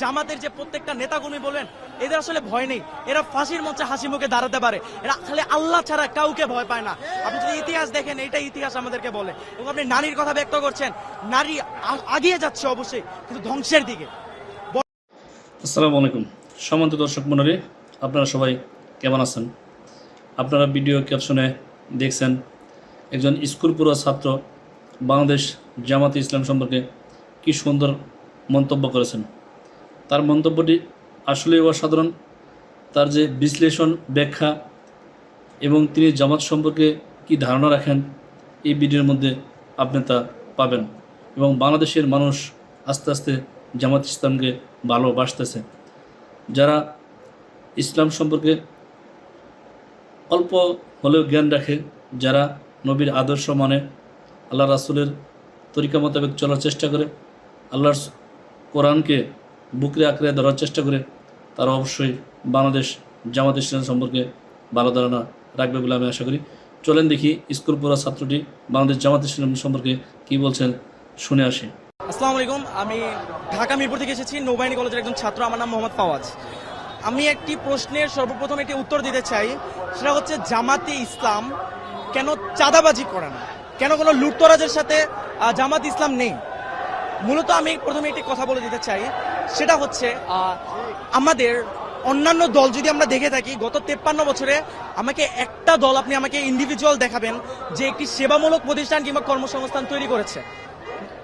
জামাতের যে প্রত্যেকটা নেতাকর্মী বলেন এদের আসলে ভয় নেই। এরা ফাঁসির মঞ্চে হাসি মুখে দাঁড়াতে পারে। এরা খালি আল্লাহ ছাড়া কাউকে ভয় পায় না। আপনি যদি ইতিহাস দেখেন এটা ইতিহাস আমাদেরকে বলে। এবং আপনি নারীর কথা ব্যক্ত করছেন, নারী আগিয়ে যাচ্ছে অবশ্যই, কিন্তু ধ্বংসের দিকে। আসসালামু আলাইকুম। সম্মানিত দর্শক মণ্ডলী, আপনারা সবাই কেমন আছেন? আপনারা ভিডিও ক্যাপশনে দেখছেন, একজন স্কুল ছাত্র বাংলাদেশ জামাতে ইসলাম সম্পর্কে কি সুন্দর মন্তব্য করেছেন। তার মন্তব্যটি আসলেই অসাধারণ। তার যে বিশ্লেষণ, ব্যাখ্যা এবং তিনি জামাত সম্পর্কে কি ধারণা রাখেন, এই ভিডিওর মধ্যে আপনি তা পাবেন এবং বাংলাদেশের মানুষ আস্তে আস্তে জামাত ইসলামকে ভালোবাসতেছে। যারা ইসলাম সম্পর্কে অল্প হলেও জ্ঞান রাখে, যারা নবীর আদর্শ মানে আল্লাহ রাসুলের তরিকা মোতাবেক চলার চেষ্টা করে, আল্লাহর কোরআনকে বুকরে আঁকড়ে ধরার চেষ্টা করে, তারা অবশ্যই বাংলাদেশ জামাত ইসলাম সম্পর্কে ভালো ধারণা রাখবে বলে আমি আশা করি। চলেন দেখি স্কুল পড়া ছাত্রটি বাংলাদেশ জামাত ইসলাম সম্পর্কে কি বলছেন, শুনে আসি। আসসালামু আলাইকুম, আমি ঢাকা মিরপুর থেকে এসেছি, নৌবাহিনী কলেজের একজন ছাত্র, আমার নাম মোহাম্মদ ফাওয়াজ। আমি একটি প্রশ্নের সর্বপ্রথম একটি উত্তর দিতে চাই, সেটা হচ্ছে জামাতে ইসলাম কেন চাঁদাবাজি করে না? কেন কোনো লুটতরাজের সাথে জামাত ইসলাম নেই? মূলত আমি প্রথমে একটি কথা বলে দিতে চাই সেটা হচ্ছে আমাদের অন্যান্য দল যদি আমরা দেখে থাকি, গত তেপ্পান্ন বছরে আমাকে একটা দল আপনি আমাকে ইন্ডিভিজুয়াল দেখাবেন যে একটি সেবামূলক প্রতিষ্ঠান কিংবা কর্মসংস্থান তৈরি করেছে।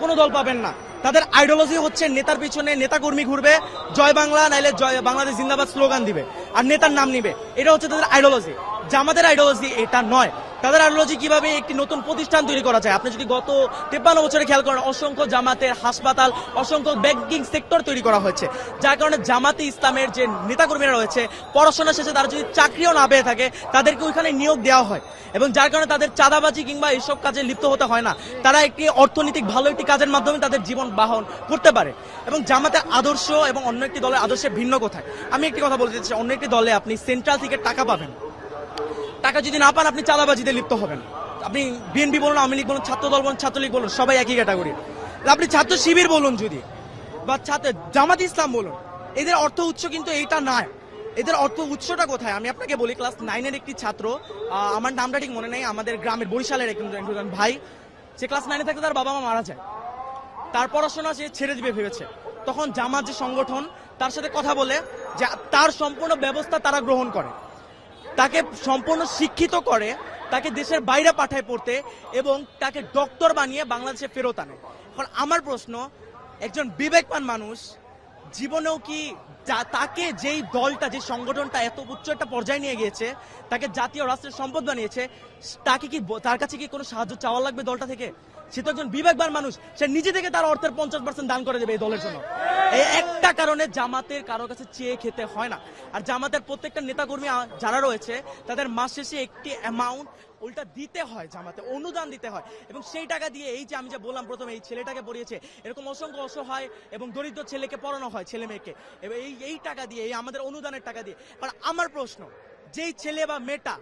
কোনো দল পাবেন না। তাদের আইডিওলজি হচ্ছে নেতার পিছনে নেতা কর্মী ঘুরবে, জয় বাংলা নাইলে জয় বাংলাদেশ জিন্দাবাদ স্লোগান দিবে, আর নেতার নাম নিবে। এটা হচ্ছে তাদের আইডিওলজি জামাতের আইডিওলজি এটা নয়। তাদের আইডিওলজি কীভাবে একটি নতুন প্রতিষ্ঠান তৈরি করা যায়? আপনি যদি গত তেপ্পান্ন বছরে খেয়াল করেন, অসংখ্য জামাতের হাসপাতাল, অসংখ্য ব্যাংকিং সেক্টর তৈরি করা হয়েছে। যার কারণে জামাতে ইসলামের যে নেতাকর্মীরা রয়েছে, পড়াশোনা শেষে তারা যদি চাকরিও না পেয়ে থাকে, তাদেরকে ওইখানে নিয়োগ দেওয়া হয়। এবং যার কারণে তাদের চাঁদাবাজি কিংবা এইসব কাজে লিপ্ত হতে হয় না। তারা একটি অর্থনৈতিক ভালো একটি কাজের মাধ্যমে তাদের জীবন বাহন করতে পারে। এবং জামাতের আদর্শ এবং অন্য একটি দলের আদর্শে ভিন্ন কোথায়? আমি একটি কথা বলতে চাই অন্য একটি দলে আপনি সেন্ট্রাল থেকে টাকা পাবেন। টাকা যদি না পান, আপনি চাঁদাবাজিতে লিপ্ত হবেন। আপনি বিএনপি বলুন, আওয়ামী লীগ বলুন ছাত্র দল বলুন, ছাত্রলীগ বলুন, সবাই একই ক্যাটাগরি। আপনি ছাত্র শিবির বলুন যদি, বা ছাত্র জামাত ইসলাম বলুন, এদের অর্থ উৎস কিন্তু এইটা নয়। এদের অর্থ উৎসটা কোথায়? আমি আপনাকে বলি, ক্লাস নাইনের একটি ছাত্র আমার নামটা ঠিক মনে নেই, আমাদের গ্রামের বরিশালের একজন ভাই, সে ক্লাস নাইনে থাকতে তার বাবা মা মারা যায়। তার পড়াশোনা সে ছেড়ে দিবে ভেবেছে। তখন জামাত যে সংগঠন, তার সাথে কথা বলে যে তার সম্পূর্ণ ব্যবস্থা তারা গ্রহণ করে। তাকে সম্পূর্ণ শিক্ষিত করে, তাকে দেশের বাইরে পাঠায় পড়তে এবং তাকে ডক্টর বানিয়ে বাংলাদেশে ফেরত আনে। এখন আমার প্রশ্ন, একজন বিবেকবান মানুষ জীবনেও কি তাকে যেই দলটা, যে সংগঠনটা এত উচ্চ একটা পর্যায়ে নিয়ে গিয়েছে, তাকে জাতীয় রাষ্ট্রের সম্পদ বানিয়েছে, তাকে কি তার কাছে কি কোনো সাহায্য চাওয়া লাগবে দলটা থেকে? সে তো একজন বিবেকবান মানুষ, সে নিজে থেকে তার অর্থের পঞ্চাশ পার্সেন্ট দান করে দেবে এই দলের জন্য। এই একটা কারণে জামাতের কারও কাছে চেয়ে খেতে হয় না। আর জামাতের প্রত্যেকটা নেতাকর্মী যারা রয়েছে, তাদের মাস শেষে একটি অ্যামাউন্ট উল্টা দিতে হয় জামাতে, অনুদান দিতে হয়। এবং সেই টাকা দিয়ে এই যে আমি যে বললাম প্রথমে, এই ছেলেটাকে পড়িয়েছে, এরকম অসংখ্য অসহায় এবং দরিদ্র ছেলেকে পড়ানো হয়, ছেলে মেয়েকে। এবং এই এই টাকা দিয়ে, এই আমাদের অনুদানের টাকা দিয়ে আর আমার প্রশ্ন, যেই ছেলে বা মেয়েটা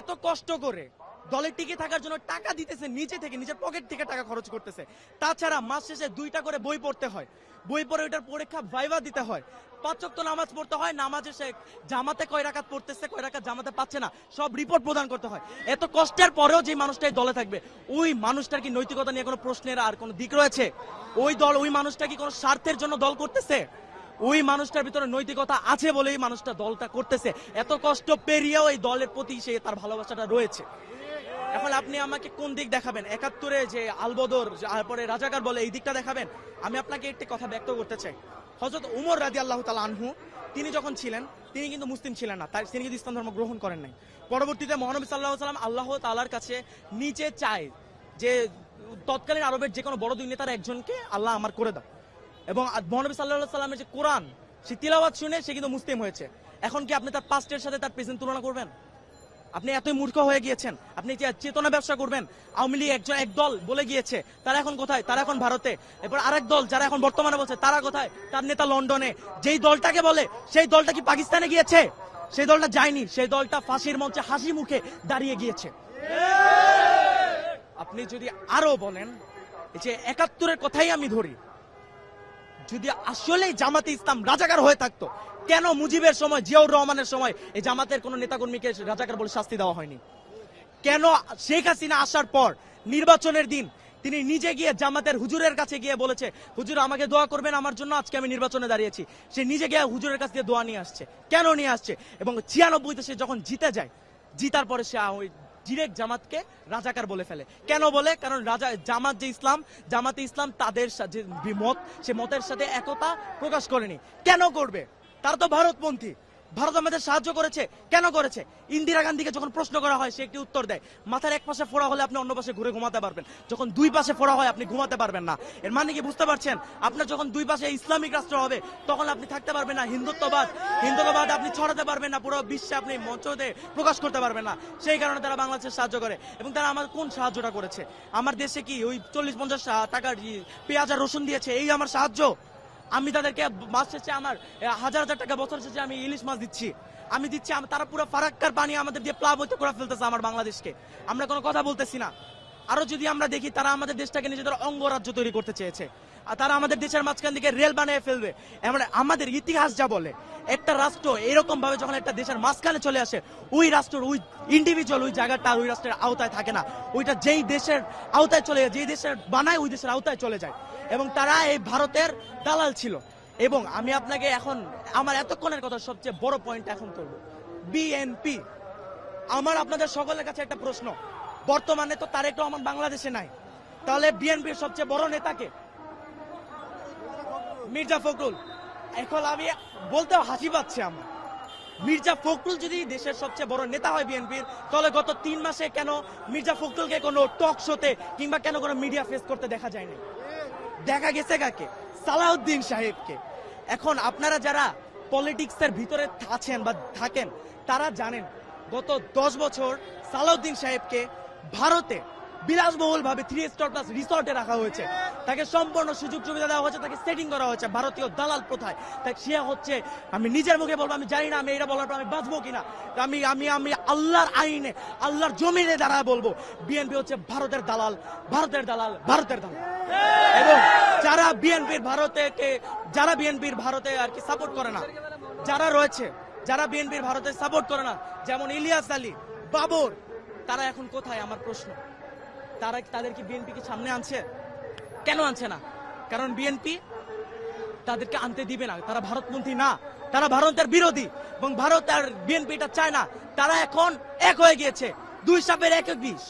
এত কষ্ট করে দলে টিকে থাকার জন্য টাকা দিতেছে নিচে থেকে, নিজের পকেট থেকে টাকা খরচ করতেছে। তাছাড়া মাস শেষে দুইটা করে বই পড়তে হয়। বই পড়ে ওইটার পরীক্ষা ভাইবা দিতে হয়। পাঁচক তো নামাজ পড়তে হয়, নামাজে সে জামাতে কয় রাকাত পড়তেছে, কয় রাকাত জামাতে পাচ্ছে না, সব রিপোর্ট প্রদান করতে হয়। এত কষ্টের পরেও যে মানুষটাই দলে থাকবে, ওই মানুষটার কি নৈতিকতা নিয়ে কোনো প্রশ্নের আর কোনো দিক রয়েছে? ওই দল, ওই মানুষটা কি কোনো স্বার্থের জন্য দল করতেছে? ওই মানুষটার ভিতরে নৈতিকতা আছে বলেই মানুষটা দলটা করতেছে। এত কষ্ট পেরিয়েও এই দলের প্রতি সে তার ভালোবাসাটা রয়েছে। এখন আপনি আমাকে কোন দিক দেখাবেন? একাত্তরে যে আলবদর তারপরে রাজাকার বলে এই দিকটা দেখাবেন? আমি আপনাকে একটি কথা ব্যক্ত করতে চাই। হজরত উমর রাজি আল্লাহ তালা আনহু, তিনি যখন ছিলেন, তিনি কিন্তু মুসলিম ছিলেন না। তাই তিনি কিন্তু ইসলাম ধর্ম গ্রহণ করেন নাই। পরবর্তীতে মহানবী সাল্লাহ সাল্লাম আল্লাহ তালার কাছে নিচে চায় যে তৎকালীন আরবের যে কোনো বড় দুই নেতার একজনকে আল্লাহ আমার করে দাও। এবং মহানবী সাল্লাহ সাল্লামের যে কোরআন, সে তিলাওয়াত শুনে সে কিন্তু মুসলিম হয়েছে। এখন কি আপনি তার পাস্টের সাথে তার প্রেজেন্ট তুলনা করবেন? আপনি এতই মূর্খ হয়ে গিয়েছেন। আপনি চেতনা ব্যবসা করবেন, আওয়ামী লীগ একজন এক দল বলে গিয়েছে, তারা এখন কোথায়? তারা এখন ভারতে। এরপর আরেক দল যারা এখন বর্তমানে বলছে, তারা কোথায়? তার নেতা লন্ডনে। যেই দলটাকে বলে, সেই দলটা কি পাকিস্তানে গিয়েছে? সেই দলটা যায়নি। সেই দলটা ফাঁসির মঞ্চে হাসি মুখে দাঁড়িয়ে গিয়েছে। আপনি যদি আরও বলেন, এই যে একাত্তরের কথাই আমি ধরি, যদি আসলেই জামাতে ইসলাম রাজাকার হয়ে থাকতো কেন মুজিবের সময়, জিয়াউর রহমানের সময় এই জামাতের কোনো নেতাকর্মীকে রাজাকার বলে শাস্তি দেওয়া হয়নি? কেন শেখ হাসিনা আসার পর, নির্বাচনের দিন, তিনি নিজে গিয়ে জামাতের হুজুরের কাছে গিয়ে বলেছে, হুজুর, আমাকে দোয়া করবেন, আমার জন্য আজকে আমি নির্বাচনে দাঁড়িয়েছি। সে নিজে গিয়ে হুজুরের কাছ দিয়ে নিয়ে আসছে। কেন নিয়ে আসছে? এবং ছিয়ানব্বইতে সে যখন জিতে যায়, জিতার পরে সে ওই ডিরেক্ট জামাতকে রাজাকার বলে ফেলে। কেন বলে? কারণ রাজা, জামাত যে ইসলাম, জামাতে ইসলাম তাদের যে মত, সে মতের সাথে একতা প্রকাশ করেনি। কেন করবে? তারা তো ভারতপন্থী। ভারত আমাদের সাহায্য করেছে। কেন করেছে? ইন্দিরা গান্ধীকে যখন প্রশ্ন করা হয়, সে একটি উত্তর দেয়। মাথার এক পাশে ফোড়া হলে আপনি অন্য পাশে ঘুরে ঘুমাতে পারবেন। যখন দুই পাশে ফোড়া হয়, আপনি ঘুমাতে পারবেন না। এর মানে কি বুঝতে পারছেন? আপনার যখন দুই পাশে ইসলামিক রাষ্ট্র হবে, তখন আপনি থাকতে পারবেন না। হিন্দুত্ববাদ হিন্দুত্ববাদ আপনি ছড়াতে পারবেন না। পুরো বিশ্বে আপনি মঞ্চতে প্রকাশ করতে পারবেন না। সেই কারণে তারা বাংলাদেশের সাহায্য করে। এবং তারা আমার কোন সাহায্যটা করেছে? আমার দেশে কি ওই চল্লিশ, পঞ্চাশ টাকার পেঁয়াজ আর রসুন দিয়েছে? এই আমার সাহায্য? আমি তাদেরকে মাস শেষে আমার হাজার হাজার টাকা বছর শেষে আমি ইলিশ মাছ দিচ্ছি। আমি দিচ্ছি তারা পুরো ফারাক্কার পানি আমাদের দিয়ে প্লাবিত করে ফেলতেছে আমার বাংলাদেশকে। আমরা কোনো কথা বলতেছি না। আরও যদি আমরা দেখি, তারা আমাদের দেশটাকে নিজেদের অঙ্গরাজ্য তৈরি করতে চেয়েছে। তারা আমাদের দেশের মাঝখান থেকে রেল বানিয়ে ফেলবে। এমন আমাদের ইতিহাস যা বলে, একটা রাষ্ট্র এরকম ভাবে যখন একটা দেশের মাঝখানে চলে আসে, ওই রাষ্ট্রের, ওই ইন্ডিভিজুয়াল ওই জায়গাটা ওই রাষ্ট্রের আওতায় থাকে না। ওইটা যেই দেশের আওতায় চলে যায়, যেই দেশের বানায় ওই দেশের আওতায় চলে যায়। এবং তারা এই ভারতের দালাল ছিল। এবং আমি আপনাকে এখন, আমার এতক্ষণের কথা সবচেয়ে বড় পয়েন্ট এখন করব। বিএনপি আমার আপনাদের সকলের কাছে একটা প্রশ্ন। বর্তমানে তো তার তারেক রহমান বাংলাদেশে নাই। তাহলে বিএনপির সবচেয়ে বড় নেতাকে মির্জা ফখরুল, এখন আমি বলতেও হাসি পাচ্ছে আমার। মির্জা ফখরুল যদি দেশের সবচেয়ে বড় নেতা হয় বিএনপির, তাহলে গত তিন মাসে কেন মির্জা ফখরুলকে কোনো টক শোতে কিংবা কেন কোনো মিডিয়া ফেস করতে দেখা যায়নি দেখা গেছে কাকে? সালাউদ্দিন সাহেবকে। এখন আপনারা যারা পলিটিক্সের ভিতরে আছেন বা থাকেন, তারা জানেন, গত দশ বছর সালাউদ্দিন সাহেবকে ভারতে বিলাসবহুল ভাবে থ্রি স্টার প্লাস রিসর্টে রাখা হয়েছে। তাকে সম্পূর্ণ সুযোগ সুবিধা দেওয়া হয়েছে, তাকে সেটিং করা হয়েছে ভারতীয় দালাল প্রথায় তাই সে হচ্ছে, আমি নিজের মুখে বলব, আমি জানি না আমি এটা বলার পর আমি বাঁচবো কিনা। আমি আমি আমি আল্লাহর আইনে, আল্লাহর জমিনে দাঁড়ায় বলব বিএনপি হচ্ছে ভারতের দালাল ভারতের দালাল ভারতের দালাল। এবং যারা বিএনপির ভারতেকে যারা বিএনপির ভারতে আর কি সাপোর্ট করে না, যারা রয়েছে, যারা বিএনপির ভারতে সাপোর্ট করে না, যেমন ইলিয়াস আলী, বাবর, তারা এখন কোথায়? আমার প্রশ্ন। তারা তাদের কি বিএনপি কি সামনে আনছে? কেন আনছে না? কারণ বিএনপি তাদেরকে আনতে দিবে না। তারা ভারতপন্থী না। তারা ভারতের বিরোধী এবং ভারত আর বিএনপি এটা চায় না। তারা এখন এক হয়ে গিয়েছে। দুই সাপের এক এক বিষ।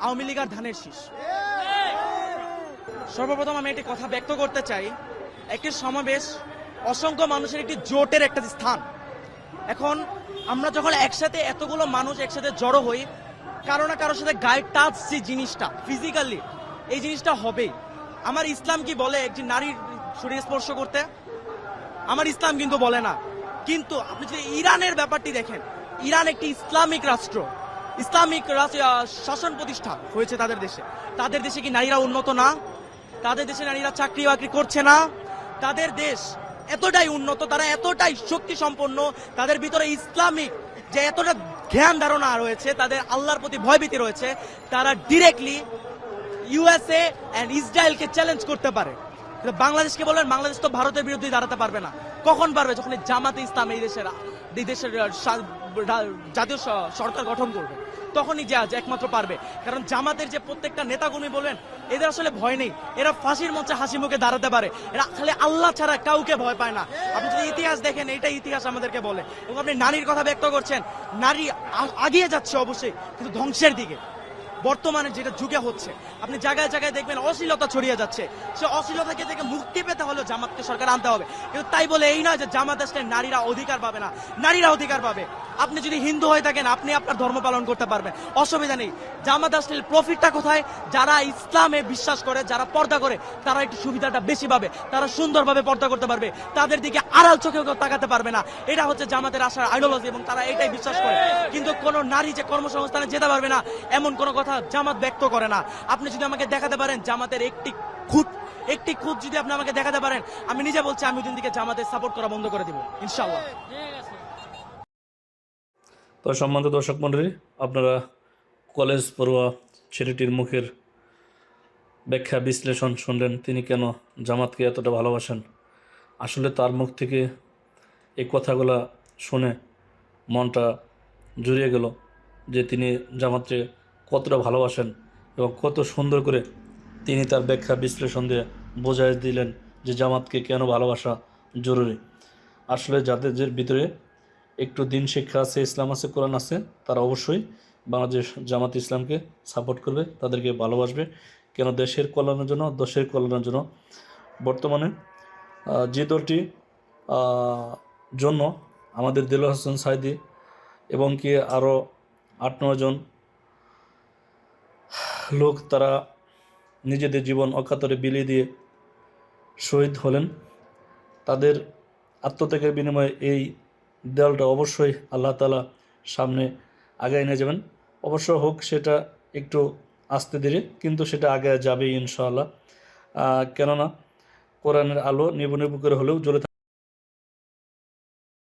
আওয়ামী লীগ আর ধানের শীষ। সর্বপ্রথম আমি একটি কথা ব্যক্ত করতে চাই। একটি সমাবেশ অসংখ্য মানুষের একটি জোটের একটা স্থান। এখন আমরা যখন একসাথে এতগুলো মানুষ একসাথে জড়ো হই কারও না কারোর সাথে গায়ে টাচ যে জিনিসটা ফিজিক্যালি এই জিনিসটা হবেই আমার ইসলাম কি বলে একটি নারীর শরীর স্পর্শ করতে? আমার ইসলাম কিন্তু বলে না। কিন্তু আপনি যদি ইরানের ব্যাপারটি দেখেন, ইরান একটি ইসলামিক রাষ্ট্র। ইসলামিক শাসন প্রতিষ্ঠা হয়েছে তাদের দেশে। তাদের দেশে কি নারীরা উন্নত না? তাদের দেশে নারীরা চাকরি বাকরি করছে না? তাদের দেশ এতটাই উন্নত, তারা এতটাই শক্তি সম্পন্ন তাদের ভিতরে ইসলামিক যে এতটা জ্ঞান ধারণা রয়েছে, তাদের আল্লাহর প্রতি ভয়ভীতি রয়েছে, তারা ডিরেক্টলি ইউএসএ অ্যান্ড ইসরায়েলকে চ্যালেঞ্জ করতে পারে। বাংলাদেশকে বলবেন, বাংলাদেশ তো ভারতের বিরুদ্ধে দাঁড়াতে পারবে না। কখন পারবে? যখন জামাতে ইসলাম এই দেশের এই দেশের জাতীয় সরকার গঠন করবে। তখনই যে একমাত্র পারবে। কারণ জামাতের যে প্রত্যেকটা নেতাকর্মী বলবেন, এদের আসলে ভয় নেই। এরা ফাঁসির মঞ্চে হাসি মুখে দাঁড়াতে পারে। এরা খালি আল্লাহ ছাড়া কাউকে ভয় পায় না। আপনি যদি ইতিহাস দেখেন এটা ইতিহাস আমাদেরকে বলে। এবং আপনি নারীর কথা ব্যক্ত করছেন, নারী আগিয়ে যাচ্ছে অবশ্যই, কিন্তু ধ্বংসের দিকে। বর্তমানে যেটা যুগে হচ্ছে। আপনি জায়গায় জায়গায় দেখবেন অশ্লীলতা ছড়িয়ে যাচ্ছে। সে অশ্লীলতাকে থেকে মুক্তি পেতে হলে জামাতকে সরকার আনতে হবে। কিন্তু তাই বলে এই নয় যে জামাত আসলে নারীরা অধিকার পাবে না। নারীরা অধিকার পাবে। আপনি যদি হিন্দু হয়ে থাকেন, আপনি আপনার ধর্ম পালন করতে পারবেন। অসুবিধা নেই। জামাত আসলে প্রফিটটা কোথায়? যারা ইসলামে বিশ্বাস করে, যারা পর্দা করে, তারা একটু সুবিধাটা বেশি পাবে। তারা সুন্দরভাবে পর্দা করতে পারবে। তাদের দিকে আড়াল চোখে কেউ তাকাতে পারবে না। এটা হচ্ছে জামাতের আসার আইডিওলজি এবং তারা এটাই বিশ্বাস করে। কিন্তু কোনো নারী যে কর্মসংস্থানে যেতে পারবে না, এমন কোনো কথা জামাত ব্যক্ত করে না। আপনি যদি আমাকে দেখাতে পারেন জামাতের একটি খুঁত একটি খুঁত যদি আপনি আমাকে দেখাতে পারেন, আমি নিজে বলছি, আমি দিন দিকে জামাতের সাপোর্ট করা বন্ধ করে দিব ইনশাল্লাহ তো সম্মানিত দর্শক মণ্ডলী আপনারা কলেজ পড়ুয়া ছেলেটির মুখের ব্যাখ্যা বিশ্লেষণ শুনলেন, তিনি কেন জামাতকে এতটা ভালোবাসেন? আসলে তার মুখ থেকে এই কথাগুলা শুনে মনটা জুড়িয়ে গেল যে তিনি জামাতকে কতটা ভালোবাসেন এবং কত সুন্দর করে তিনি তার ব্যাখ্যা বিশ্লেষণ দিয়ে বোঝাই দিলেন যে জামাতকে কেন ভালোবাসা জরুরি। আসলে যাদের যে ভিতরে একটু দিন শিক্ষা আছে, ইসলাম আছে, কোরআন আছে, তারা অবশ্যই বাংলাদেশ জামাত ইসলামকে সাপোর্ট করবে, তাদেরকে ভালোবাসবে। কেন দেশের কল্যাণের জন্য, দেশের কল্যাণের জন্য? বর্তমানে যে দলটি জন্য আমাদের দিল হাসান সাইদি এবং কি আরও আট নজন লোক তারা নিজেদের জীবন অকাতরে বিলিয়ে দিয়ে শহীদ হলেন। তাদের আত্মত্যাগের বিনিময়ে এই দেয়ালটা অবশ্যই আল্লাহ তালা সামনে আগায় নিয়ে যাবেন। অবশ্য হোক সেটা একটু আস্তে ধীরে, কিন্তু সেটা আগে যাবে ইনশাআল্লাহ। কেননা কোরআনের আলো নিবু নিবু করে হলেও জ্বলে